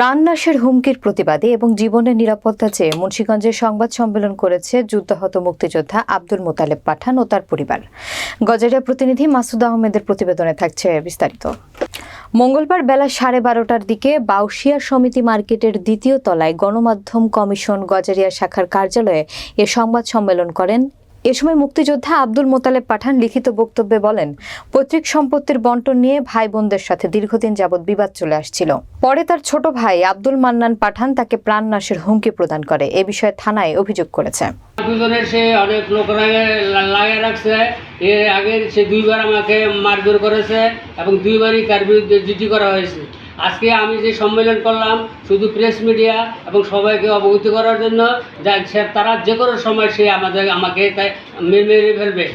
প্রাণনাশের হুমকির প্রতিবাদে এবং জীবনের নিরাপত্তা চেয়ে মুন্সীগঞ্জে সংবাদ সম্মেলন করেছে যুদ্ধাহত মুক্তিযোদ্ধা আব্দুল মোতালেব পাঠান ও তার পরিবার। গজারিয়া প্রতিনিধি মাসুদ আহমেদের প্রতিবেদনে থাকছে বিস্তারিত। মঙ্গলবার বেলা সাড়ে বারোটার দিকে বাউশিয়া সমিতি মার্কেটের দ্বিতীয় তলায় গণমাধ্যম কমিশন গজারিয়া শাখার কার্যালয়ে এ সংবাদ সম্মেলন করেন এ সময় মুক্তিযোদ্ধা আব্দুল মোতালেব পাঠান লিখিত বক্তব্যে বলেন, পৈতৃক সম্পত্তির বন্টন নিয়ে ভাই বোনদের সাথে দীর্ঘদিন যাবৎ বিবাদ চলে আসছিল। পরে তার ছোট ভাই আব্দুল মান্নান পাঠান তাকে প্রাণনাশের হুমকি প্রদান করে। এ বিষয়ে থানায় অভিযোগ করেছে। দুজনের সে অনেক লোকরা লাগিয়ে রাখছে। এর আগে সে দুইবার আমাকে মারধর করেছে এবং দুইবারই তার বিরুদ্ধে জিডি করা হয়েছে। আজকে আমি যে সম্মেলন করলাম, শুধু প্রেস মিডিয়া এবং সবাইকে অবগত করার জন্য যা তারা যে কোনো সময় সে আমাদের, আমাকে তাই মেরে ফেলবে।